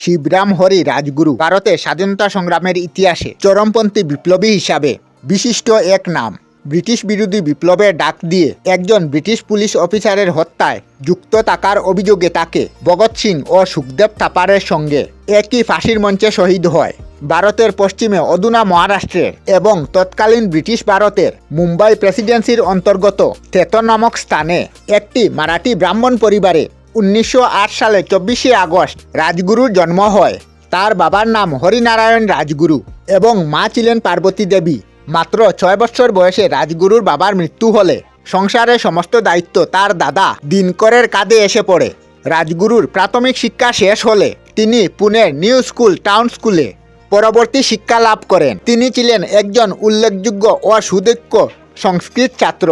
শিবরাম হরি রাজগুরু, ভারতের স্বাধীনতা সংগ্রামের ইতিহাসে চরমপন্থী বিপ্লবী হিসাবে বিশিষ্ট এক নাম। ব্রিটিশ বিরোধী বিপ্লবের ডাক দিয়ে একজন ব্রিটিশ পুলিশ অফিসারের হত্যায় যুক্ত থাকার অভিযোগে তাকে ভগৎ সিং ও সুখদেব থাপারের সঙ্গে একই ফাঁসির মঞ্চে শহীদ হয়। ভারতের পশ্চিমে অধুনা মহারাষ্ট্রের এবং তৎকালীন ব্রিটিশ ভারতের মুম্বাই প্রেসিডেন্সির অন্তর্গত থেতন নামক স্থানে একটি মারাঠি ব্রাহ্মণ পরিবারে উনিশশো আট সালে চব্বিশে আগস্ট রাজগুরুর জন্ম হয়। তার বাবার নাম হরিনারায়ণ রাজগুরু এবং মা ছিলেন পার্বতী দেবী। মাত্র ছয় বছর বয়সে রাজগুরুর বাবার মৃত্যু হলে সংসারের সমস্ত দায়িত্ব তার দাদা দিনকরের কাঁধে এসে পড়ে। রাজগুরুর প্রাথমিক শিক্ষা শেষ হলে তিনি পুনের নিউ স্কুল টাউন স্কুলে পরবর্তী শিক্ষা লাভ করেন। তিনি ছিলেন একজন উল্লেখযোগ্য ও সুদক্ষ সংস্কৃত ছাত্র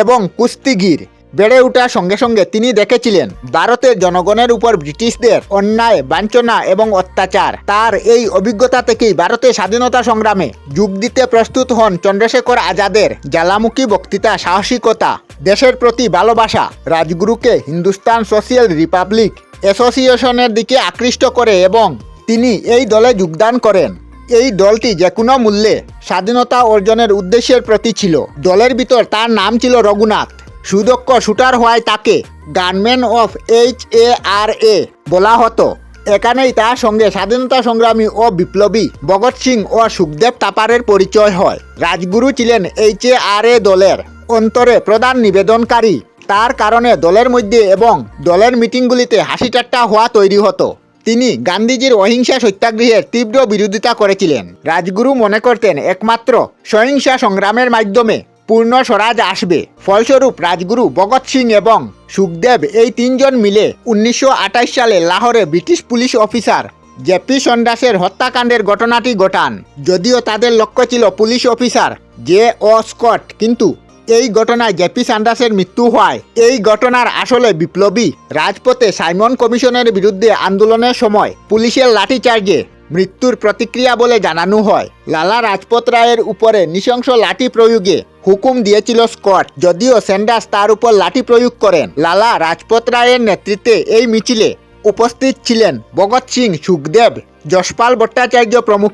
এবং কুস্তিগির। বেড়ে ওঠার সঙ্গে সঙ্গে তিনি দেখেছিলেন ভারতের জনগণের উপর ব্রিটিশদের অন্যায়, বাঞ্ছনা এবং অত্যাচার। তার এই অভিজ্ঞতা থেকেই ভারতের স্বাধীনতা সংগ্রামে যোগ দিতে প্রস্তুত হন চন্দ্রশেখর আজাদের জ্বালামুখী বক্তৃতা, সাহসিকতা, দেশের প্রতি ভালোবাসা, রাজগুরুকে হিন্দুস্তান সোশিয়াল রিপাবলিক অ্যাসোসিয়েশনের দিকে আকৃষ্ট করে এবং তিনি এই দলে যোগদান করেন। এই দলটি যে কোনো মূল্যে স্বাধীনতা অর্জনের উদ্দেশ্যের প্রতি ছিল। দলের ভিতর তার নাম ছিল রঘুনাথ। সুদক্ষ শুটার হওয়ায় তাকে gunman of H A R A বলা হতো। এখানেই তার সঙ্গে স্বাধীনতা সংগ্রামী ও বিপ্লবী ভগৎ সিং ও সুখদেব তাপারের পরিচয় হয়। রাজগুরু ছিলেন এইচ এ আর এ দলের অন্তরে প্রধান নিবেদনকারী। তার কারণে দলের মধ্যে এবং দলের মিটিংগুলিতে হাসি ঠাট্টা হওয়া তৈরি হতো। তিনি গান্ধীজির অহিংসা সত্যাগ্রহের তীব্র বিরোধিতা করেছিলেন। রাজগুরু মনে করতেন একমাত্র সহিংসা সংগ্রামের মাধ্যমে পূর্ণ স্বরাজ আসবে। ফলস্বরূপ রাজগুরু ভগৎ সিং এবং সুখদেব এই তিনজন মিলে উনিশশো আটাশ সালে লাহোরে British police officer J P সন্ডাসের হত্যাকাণ্ডের ঘটনাটি ঘটান। যদিও তাদের লক্ষ্য ছিল police officer J O Scott, কিন্তু এই ঘটনায় জেপি সান্ডাসের মৃত্যু হয়। এই ঘটনার আসলে বিপ্লবী রাজপথে সাইমন কমিশনের বিরুদ্ধে আন্দোলনের সময় পুলিশের লাঠিচার্জে মৃত্যুর প্রতিক্রিয়া বলে জানানো হয়। লালা রাজপত রায়ের উপরে নৃশংস লাঠি প্রয়োগে হুকুম দিয়েছিল স্কট, যদিও স্যান্ডাস তার উপর লাঠি প্রয়োগ করেন। লালা রাজপত রায়ের নেতৃত্বে এই মিছিলে উপস্থিত ছিলেন ভগৎ সিং সুখদেব যশপাল ভট্টাচার্য প্রমুখ।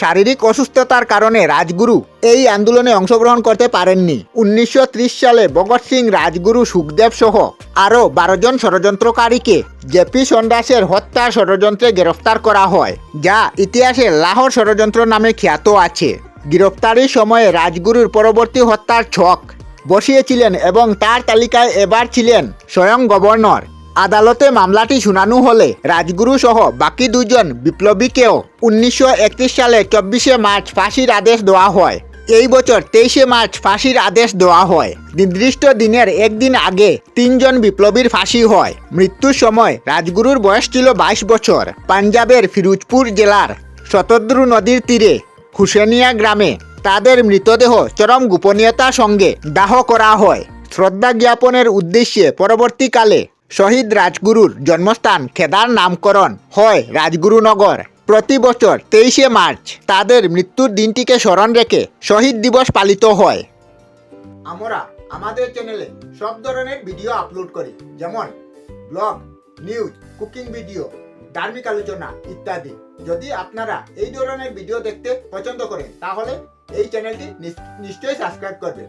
শারীরিক অসুস্থতার কারণে রাজগুরু এই আন্দোলনে অংশগ্রহণ করতে পারেননি। উনিশশো ত্রিশ সালে ভগৎ সিং, রাজগুরু সুখদেব সহ আরও বারো জন ষড়যন্ত্রকারীকে জেপি সন্ডাসের হত্যা ষড়যন্ত্রে গ্রেফতার করা হয়, যা ইতিহাসে লাহোর ষড়যন্ত্র নামে খ্যাত আছে। গ্রেফতারির সময়ে রাজগুরুর পরবর্তী হত্যার ছক বসিয়েছিলেন এবং তার তালিকায় এবার ছিলেন স্বয়ং গভর্নর। আদালতে মামলাটি শুনানো হলে রাজগুরু সহ বাকি দুজন বিপ্লবীকেও উনিশশো একত্রিশ সালে চব্বিশে মার্চ ফাঁসির আদেশ দেওয়া হয়। এই বছর তেইশে মার্চ ফাঁসির আদেশ দেওয়া হয়। নির্দিষ্ট দিনের একদিন আগে তিনজন বিপ্লবীর ফাঁসি হয়। মৃত্যুর সময় রাজগুরুর বয়স ছিল বাইশ বছর। পাঞ্জাবের ফিরোজপুর জেলার শতদ্রু নদীর তীরে হুসেনিয়া গ্রামে তাদের মৃতদেহ চরম গোপনীয়তার সঙ্গে দাহ করা হয়। শ্রদ্ধা জ্ঞাপনের উদ্দেশ্যে পরবর্তীকালে শহীদ রাজগুরুর জন্মস্থান খেদার নামকরণ হয় রাজগুরুনগর। প্রতি বছর তেইশে মার্চ তাদের মৃত্যুর দিনটিকে স্মরণ রেখে শহীদ দিবস পালিত হয়। আমরা আমাদের চ্যানেলে সব ধরনের ভিডিও আপলোড করি, যেমন ব্লগ নিউজ কুকিং ভিডিও ধার্মিক আলোচনা ইত্যাদি। যদি আপনারা এই ধরনের ভিডিও দেখতে পছন্দ করেন, তাহলে এই চ্যানেলটি নিশ্চয়ই সাবস্ক্রাইব করবেন।